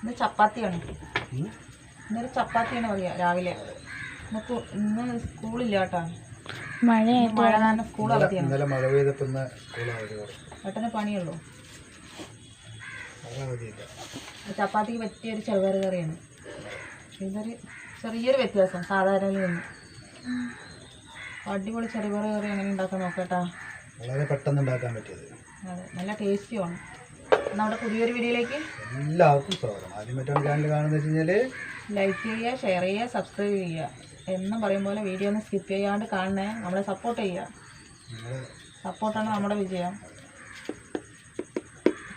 ഇന്ന് ചപ്പാത്തിയാണ്. ഇന്നൊരു ചപ്പാത്തിയാണ് പറയാ രാവിലെ. ഇന്നത്തെ ഇന്ന് സ്കൂളില്ല കേട്ടോ മഴയായിട്ട് മഴ കാരണം സ്കൂൾ അവധിയാണ്. ഇന്നലെ മഴ പെയ്തപ്പോൾ ഇന്ന് സ്കൂൾ അവധി ഏട്ടന് പണിയുള്ളൂ. ചപ്പാത്തിക്ക് പറ്റിയ ഒരു ചെറുപയർ കറിയാണ്. ഇതൊരു ചെറിയൊരു വ്യത്യാസം സാധാരണയിൽ നിന്ന് അടിപൊളി ചെറുപയർ കറി എങ്ങനെ ഉണ്ടാക്കാൻ നോക്കട്ടാ. വളരെ പെട്ടെന്ന് ഉണ്ടാക്കാൻ പറ്റിയത്. അതെ നല്ല ടേസ്റ്റിയാണ് നമ്മുടെ പുതിയൊരു വീഡിയോയിലേക്ക് എല്ലാവർക്കും സ്വാഗതം. ആദ്യം മറ്റൊരു ചാനൽ കാണുന്നത് വെച്ച് കഴിഞ്ഞാൽ ലൈക്ക് ചെയ്യുക ഷെയർ ചെയ്യുക സബ്സ്ക്രൈബ് ചെയ്യുക. എന്നും പറയും പോലെ വീഡിയോ ഒന്ന് സ്കിപ്പ് ചെയ്യാണ്ട് കാണണേ. നമ്മളെ സപ്പോർട്ട് ചെയ്യുക. സപ്പോർട്ടാണ് നമ്മുടെ വിജയം.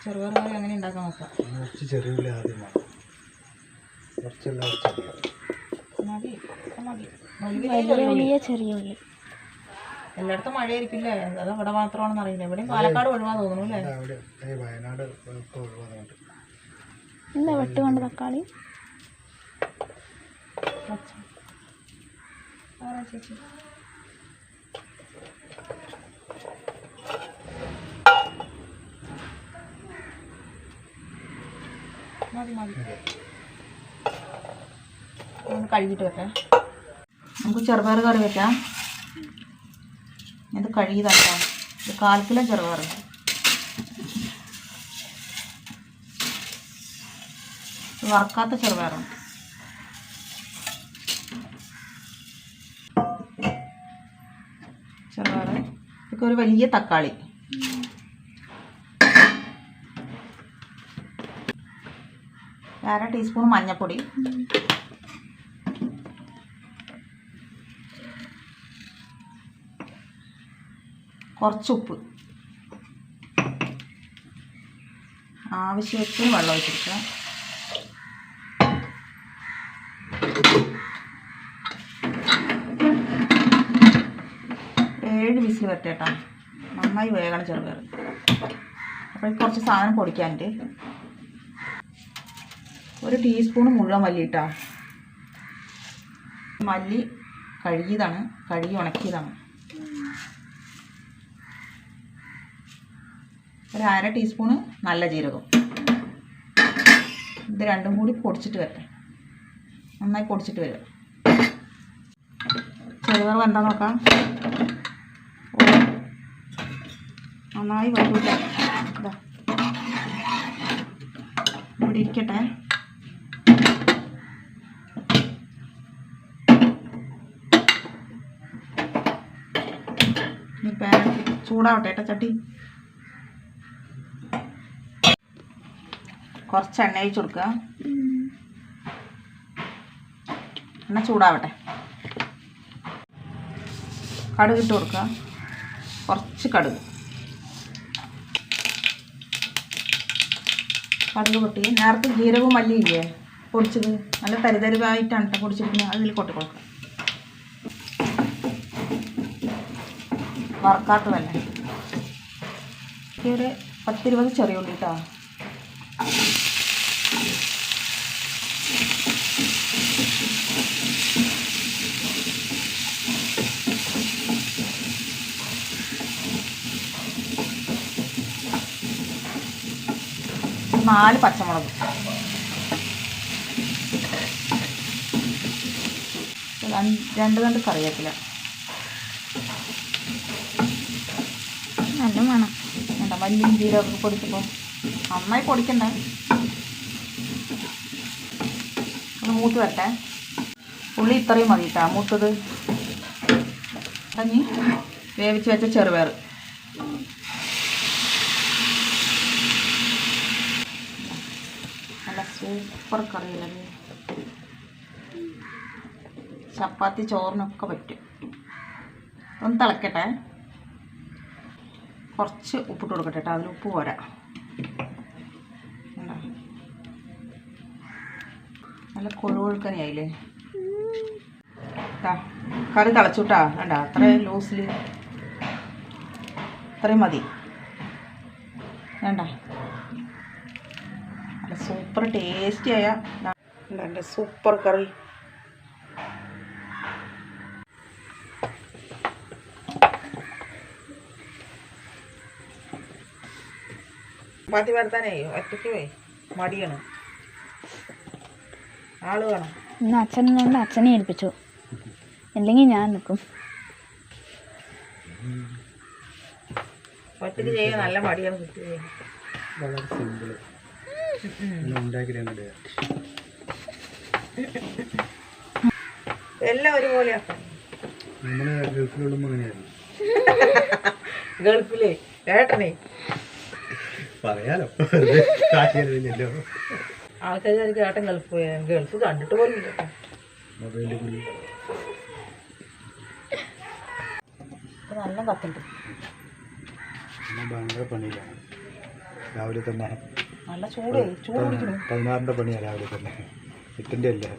ചെറുപയർ അങ്ങനെ ഉണ്ടാക്കാൻ നോക്കാം? കുറച്ച് ചെറിയ കുറച്ചല്ല മതി മതി. വലിയ ചെറിയ ഉള്ളി. എല്ലായിടത്തും മഴയായിരിക്കില്ലേ? അത് ഇവിടെ മാത്രമാണെന്ന് അറിയില്ല. ഇവിടെയും പാലക്കാട് ഒഴിവാ തോന്നുന്നു അല്ലേ? ഇല്ല വയനാട് എന്താ വെട്ടുകൊണ്ട് തക്കാളി കഴുകിട്ട് ആരാ ചേച്ചി മതി മതി. ഒന്ന് കഴുകിയിട്ട് വെക്കാം. നമുക്ക് ചെറുപയർ കറി വെക്കാം. ഇത് കഴുകിയതാട്ടോ. ഇത് കാൽ കിലോ വറക്കാത്ത ചെറുപയറുണ്ട് ചെറുപയർ. ഇതൊക്കെ ഒരു വലിയ തക്കാളി. അര ടീസ്പൂൺ മഞ്ഞൾപ്പൊടി. കുറച്ച് ഉപ്പ്. ആവശ്യത്തിന് വെള്ളം ഒഴിച്ചെടുക്കുക ഏഴ് വിസിൽ വരട്ടെട്ടാ. നന്നായി വേഗണം ചെറുപയർ അപ്പോൾ കുറച്ച് സാധനം പൊടിക്കാനുണ്ട്. ഒരു ടീസ്പൂൺ മുഴുവൻ മല്ലി ഇട്ടാ. മല്ലി കഴുകിയതാണ്. കഴുകി ഉണക്കിയതാണ്. ഒരു അര ടീസ്പൂണ് നല്ല ജീരകം. ഇത് രണ്ടും കൂടി പൊടിച്ചിട്ട് വരട്ടെ. നന്നായി പൊടിച്ചിട്ട് വരിക. ചെറുപയർ വെന്താ നോക്കാം? നന്നായി വരൂല. ഇതാ. ഇവിടെ ഇരിക്കട്ടെ. ചൂടാവട്ടെ ഏട്ടാ ചട്ടി. കുറച്ച് എണ്ണ ഒഴിച്ച് കൊടുക്കുക എണ്ണ ചൂടാവട്ടെ. കടുക് ഇട്ട് കൊടുക്കുക. കുറച്ച് കടുക്. കടുക് പൊട്ടി. നേരത്തെ ജീരകവും മല്ലിയില്ലേ പൊടിച്ചത്. നല്ല തരിതരിവായിട്ടാണ് കേട്ടോ പൊടിച്ചിരിക്കുന്നത്. അതിൽ കൊട്ടി കൊടുക്കുക. വറക്കാത്തതല്ലേ? ഈ ഒരു പത്തിരുപത് ചെറിയ ഉള്ളി കേട്ടോ നാല് പച്ചമുളക്. രണ്ട് രണ്ട് കറിവേപ്പില. നല്ല വേണം. വേണ്ട വലിയ ജീരകമൊക്കെ പൊടിക്കുമ്പോൾ നന്നായി പൊടിക്കണ്ടേ? ഒന്ന് മൂത്ത് വരട്ടെ. ഉള്ളി ഇത്രയും മതി കേട്ടോ മൂത്തത്. കഞ്ഞി വേവിച്ച് വെച്ച ചെറുപയർ നല്ല സൂപ്പർ കറിയല്ലേ ചപ്പാത്തി ചോറിനൊക്കെ പറ്റും. ഒന്ന് തിളക്കട്ടെ. കുറച്ച് ഉപ്പിട്ട് കൊടുക്കട്ടെ കേട്ടോ അതിൽ ഉപ്പ് പോരാ? നല്ല കൊഴുകൊഴുക്കനെയായില്ലേ ആയില്ലേ കറി തിളച്ചുട്ടാ വേണ്ട അത്രയും ലൂസിൽ അത്രയും മതി. വേണ്ട സൂപ്പർ ടേസ്റ്റി ആയ ദാ, ഇതാ സൂപ്പർ കറി. ചപ്പാത്തി വരുത്താനേ ഒറ്റയ്ക്ക് പോയി. മടിയാണ്. ആൾ വേണം. ഇന്ന് അച്ഛനുള്ളതുകൊണ്ട് അച്ഛനെ ഏൽപ്പിച്ചു. അല്ലെങ്കിൽ ഞാൻ നിൽക്കും. ഒറ്റയ്ക്ക് ചെയ്യാൻ നല്ല മടിയാണ് കുട്ടി വളരെ സിമ്പിൾ എല്ലാം ഗൾഫിലെ ഏട്ടനെ. പറയാലോ. ഏട്ടൻ ഗൾഫ് ഗൾഫ് കണ്ടിട്ട് പോലും നല്ല കത്തുണ്ട് ഭയങ്കര പണിയിലാണ്. രാവിലെ തന്നെ നല്ല ചൂട് ചൂട് പിടിക്കണു പതിനാറിന്റെ പണിയാണ് രാവിലെ തന്നെ. എട്ടിന്റെ അല്ലേ?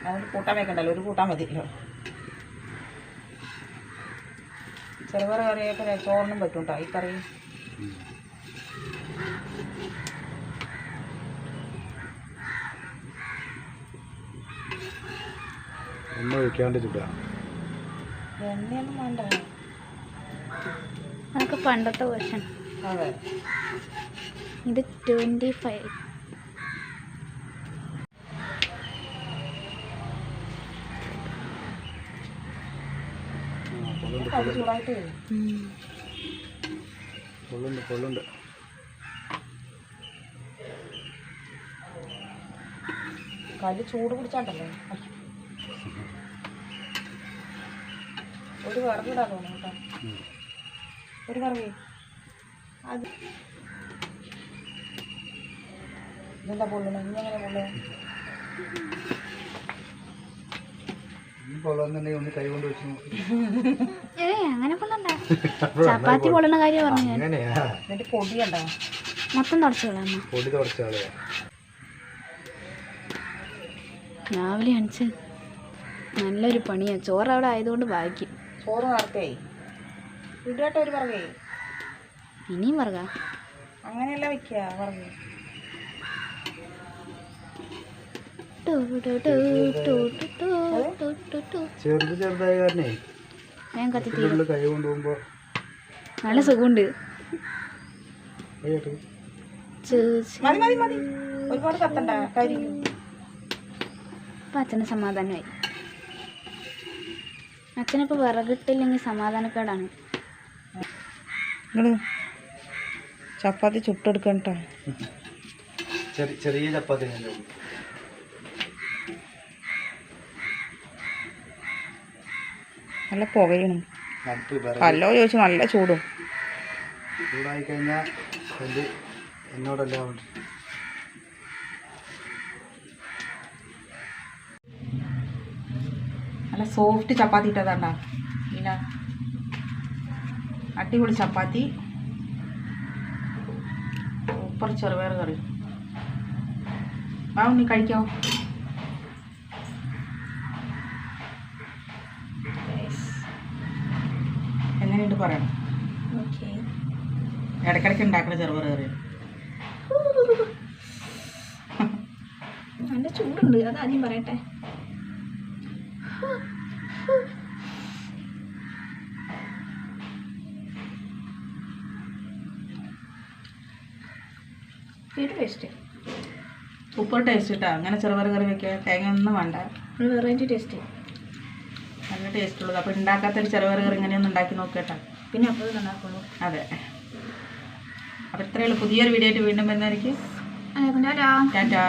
അതുകൊണ്ട് കൂട്ടാൻ വെക്കണ്ടല്ലോ ഒരു കൂട്ടാൻ മതിയല്ലോ ചെറുപറ കറിയൊക്കെ ചോറിനും പറ്റും കേട്ടോ ഈ കറി. എണ്ണ ഒഴിക്കാണ്ട് ചുടുക എണ്ണയൊന്നും വേണ്ട. നമുക്ക് പണ്ടത്തെ വേർഷൻ അതെ. ഇത് ട്വന്റി ഫൈവ് കൊള്ളുണ്ട് കൊള്ളുണ്ട് കല്ല് ചൂട് പിടിച്ചാണ്ടല്ലോ? ഒരു വിറകിടാ തോന്നുന്നു കേട്ടോ. ഒരു കറി അത് ഇതെന്താ പൊള്ളണ? ഇനി എങ്ങനെ ഏ അങ്ങനെ ചപ്പാത്തി പൊള്ളണ കാര്യം പറഞ്ഞു ഞാൻ. എന്നിട്ട് പൊടിയുണ്ടോ മൊത്തം തുടച്ചോളാം പൊടി തുടച്ചോളാം രാവിലെ അണിച്ച് നല്ലൊരു പണിയാ. ചോറ് അവിടെ ആയതുകൊണ്ട് ബാക്കി. ചോറ് നേരത്തെ ഇടട്ടെ ഒരു പറകേ ഇനിയും പറക അങ്ങനെയല്ല വെക്കുക പറകെ ചെറുത് ചെറുതായ കാരണേ. ഞാൻ കത്തി ഉള്ളിൽ കൈ കൊണ്ടുപോകുമ്പോൾ നല്ല സുഖമുണ്ട്. അച്ഛന് സമാധാനമായി. അച്ഛനിപ്പോൾ വിറകിട്ടില്ലെങ്കിൽ സമാധാനക്കേടാണ്. ചപ്പാത്തി ചുട്ടെടുക്കണ്ട ചെറിയ ചെറിയ ചപ്പാത്തി ഞാൻ ചുടും. നല്ല പുകയണം കല്ലോ ചോദിച്ചു നല്ല ചൂടും. ചൂടായി കഴിഞ്ഞാൽ എന്നോടല്ല നല്ല സോഫ്റ്റ് ചപ്പാത്തി ഇട്ടതാണ്ടാ പിന്നെ അടിപൊളി ചപ്പാത്തി. സൂപ്പർ ചെറുപയർ കറി. ആ ഉണ്ണി കഴിക്കാവോ പറയണം. ഇടക്കിടക്ക് ഇടയ്ക്കിടയ്ക്ക് ഉണ്ടാക്കുന്ന ചെറുപയർ കറി. നല്ല ചൂടുണ്ട്. അത് ആദ്യം പറയട്ടെ. വീട് ടേസ്റ്റ് സൂപ്പർ ടേസ്റ്റ് ഇട്ടാ അങ്ങനെ ചെറുപയർ കറി വെക്കുക തേങ്ങ ഒന്നും വേണ്ട. വെറൈറ്റി ടേസ്റ്റ് നല്ല ടേസ്റ്റ് ഉള്ളത്. അപ്പോൾ ഉണ്ടാക്കാത്തൊരു ചെറുപയർ കറി ഇങ്ങനെയൊന്നും ഉണ്ടാക്കി നോക്കട്ടാ പിന്നെ അപ്പോൾ നന്നാക്കുള്ളൂ അതെ. അപ്പോൾ ഇത്രയേ ഉള്ളൂ. പുതിയൊരു വീഡിയോ ആയിട്ട് വീണ്ടും വരുന്നതായിരിക്കും. ടാറ്റാ.